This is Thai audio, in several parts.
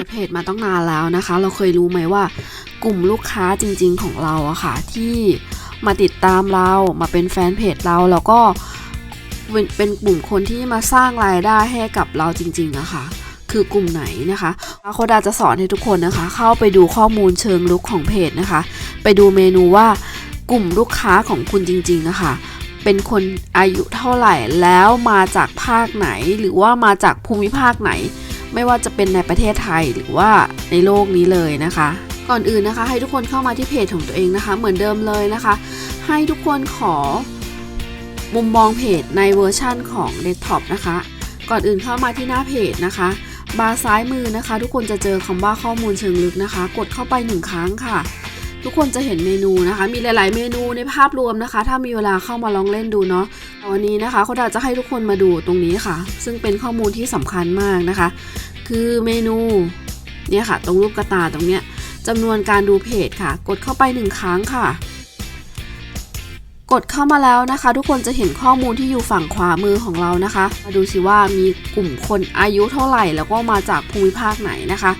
ปิดเพจมาต้องนานแล้วนะคะ เราเคยรู้ไหมว่ากลุ่มลูกค้าจริง ๆ ของเราอะค่ะที่มาติดตามเรามาเป็นแฟนเพจเราแล้วก็เป็นเป็นกลุ่มคนที่มาสร้างรายได้ให้กับเราจริงๆอะค่ะคือกลุ่มไหนนะคะโคดาจะสอนให้ทุกคนนะคะ เข้าไปดูข้อมูลเชิงลึกของเพจนะคะ ไปดูเมนูว่ากลุ่มลูกค้าของคุณจริงๆอะค่ะเป็นคนอายุเท่าไหร่แล้วมาจากภาคไหนหรือว่ามาจากภูมิภาคไหน ไม่ว่าจะเป็นในประเทศไทยหรือว่าในโลกนี้เลยนะคะ ก่อนอื่นนะคะ ให้ทุกคนเข้ามาที่เพจของตัวเองนะคะ เหมือนเดิมเลยนะคะ ให้ทุกคนขอมุมมองเพจในเวอร์ชั่นของเดสก์ท็อปนะคะ ก่อนอื่นเข้ามาที่หน้าเพจนะคะ บาร์ซ้ายมือนะคะ ทุกคนจะเจอคำว่าข้อมูลเชิงลึกนะคะ กดเข้าไปหนึ่งครั้งค่ะ ทุกคนจะเห็นเมนูนะคะ มีหลาย ๆ เมนูในภาพรวมนะคะ ถ้ามีเวลาเข้ามาลองเล่นดูเนาะวันนี้นะคะเขาจะให้ทุกคนมาดูตรงนี้ค่ะ ซึ่งเป็นข้อมูลที่สำคัญมากนะคะ คือเมนูเนี่ยค่ะ ตรงรูปกระตาตรงเนี้ยจำนวนการดูเพจค่ะ กดเข้าไปหนึ่งครั้งค่ะ กดเข้ามาแล้วนะคะ ทุกคนจะเห็นข้อมูลที่อยู่ฝั่งขวามือของเรานะคะ มาดูสิว่ามีกลุ่มคนอายุเท่าไหร่ แล้วก็มาจากภูมิภาคไหนนะคะ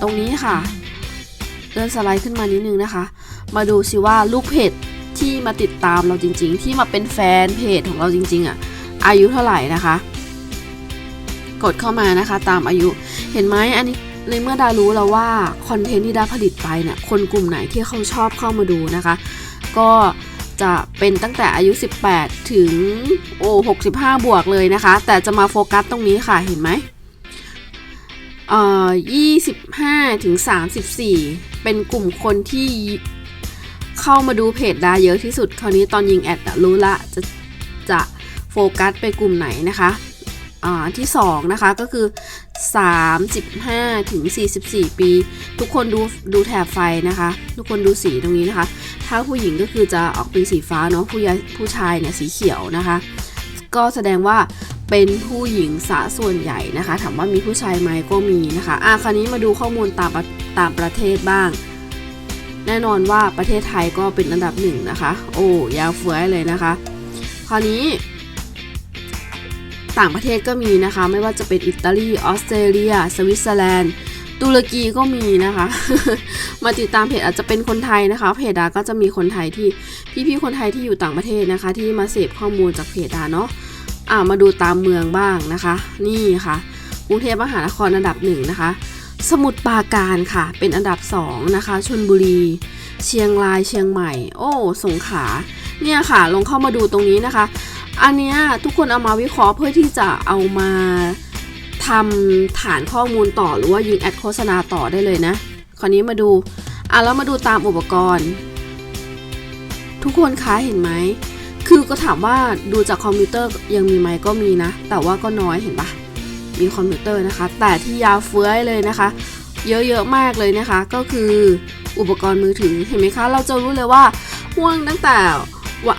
ตรงนี้ค่ะ ลื่อนสไลด์ขึ้นมานิดนึงนะคะ มาดูสิว่าลูกเพจที่มาติดตามเราจริง ๆ ที่มาเป็นแฟนเพจของเราจริง ๆอะ อายุเท่าไหร่นะคะ กดเข้ามานะคะ ตามอายุเห็นไหมอันนี้ในเมื่อดารู้แล้วว่าคอนเทนต์ที่ดาผลิตไปเนี่ยคนกลุ่มไหนที่เขาชอบเข้ามาดูนะคะ ก็จะเป็นตั้งแต่อายุ 18 ถึงโอ้65 บวกเลยนะคะ แต่จะมาโฟกัสตรงนี้ค่ะเห็นไหม เอ่อ25ถึง34เป็นกลุ่มคนที่เข้ามาดูเพจดาเยอะที่สุด คราวนี้ตอนยิงแอดรู้ละจะจะโฟกัสไปกลุ่มไหนนะคะที่2นะคะก็คือ 35ถึง44 ปี ทุกคนดูดูแถบไฟนะคะ ทุกคนดูสีตรงนี้นะคะ ถ้าผู้หญิงก็คือจะออกเป็นสีฟ้าเนาะผู้ยผู้ชายเนี่ยสีเขียวนะคะ ก็แสดงว่า เป็นผู้หญิงสะส่วนใหญ่นะคะ ถามว่ามีผู้ชายไหมก็มีนะคะ อะคราวนี้มาดูข้อมูลตามตามประเทศบ้าง แน่นอนว่าประเทศไทยก็เป็นอันดับหนึ่งนะคะ โอ้ยาวเฟ้อยเลยนะคะ คราวนี้ ต่างประเทศก็มีนะคะ ไม่ว่าจะเป็นอิตาลีออสเตรเลีย สวิตเซอร์แลนด์ตุรกีก็มีนะคะ มาติดตามเพจอาจจะเป็นคนไทยนะคะ เพจดาก็จะมีคนไทยที่พี่ๆคนไทยที่อยู่ต่างประเทศนะคะ ที่มาเสพข้อมูลจากเพจดาเนาะ อ่ามาดูตามเมืองบ้างนะคะ นี่ค่ะกรุงเทพมหานครอันดับหนึ่งนะคะ สมุทรปราการค่ะ เป็นอันดับสองนะคะชลบุรี เชียงรายเชียงใหม่ โอ้สงขลาเนี่ยค่ะ ลงเข้ามาดูตรงนี้นะคะ อันเนี้ยทุกคนเอามาวิเคราะห์เพื่อที่จะเอามาทำฐานข้อมูลต่อหรือว่ายิงแอดโฆษณาต่อได้เลยนะ คราวนี้มาดูอะแล้วมาดูตามอุปกรณ์ ทุกคนคะเห็นไหม คือก็ถามว่าดูจากคอมพิวเตอร์ยังมีไหมก็มีนะ แต่ว่าก็น้อยเห็นปะมีคอมพิวเตอร์นะคะ แต่ที่ยาวเฟื้อยเลยนะคะ เยอะๆมากเลยนะคะ ก็คืออุปกรณ์มือถือเห็นไหมคะ เราจะรู้เลยว่าห่วงตั้งแต่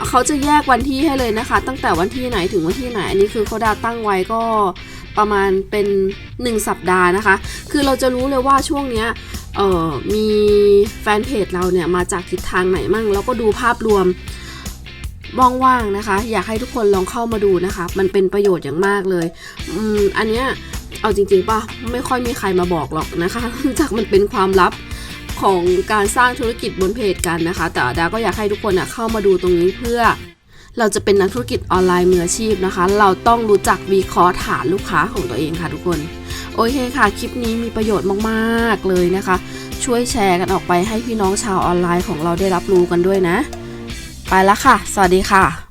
เขาจะแยกวันที่ให้เลยนะคะ ตั้งแต่วันที่ไหนถึงวันที่ไหน อันนี้คือเขาดาตั้งไว้ก็ประมาณเป็น 1 สัปดาห์นะคะ คือเราจะรู้เลยว่าช่วงเนี้ยมีแฟนเพจเราเนี่ยมาจากทิศทางไหนมั่ง แล้วก็ดูภาพรวม ว่างๆนะคะ อยากให้ทุกคนลองเข้ามาดูนะคะ มันเป็นประโยชน์อย่างมากเลยอืมอันเนี้ยเอาจริงๆป่ะไม่ค่อยมีใครมาบอกหรอกนะคะจากมันเป็นความลับของการสร้างธุรกิจบนเพจกันนะคะ แต่ดาก็อยากให้ทุกคนนะเข้ามาดูตรงนี้เพื่อ เราจะเป็นนักธุรกิจออนไลน์มืออาชีพนะคะ เราต้องรู้จักวิเคราะห์ฐานลูกค้าของตัวเองค่ะทุกคน โอเคค่ะ คลิปนี้มีประโยชน์มากๆเลยนะคะ ช่วยแชร์กันออกไปให้พี่น้องชาวออนไลน์ของเราได้รับรู้กันด้วยนะ ไปแล้วค่ะ สวัสดีค่ะ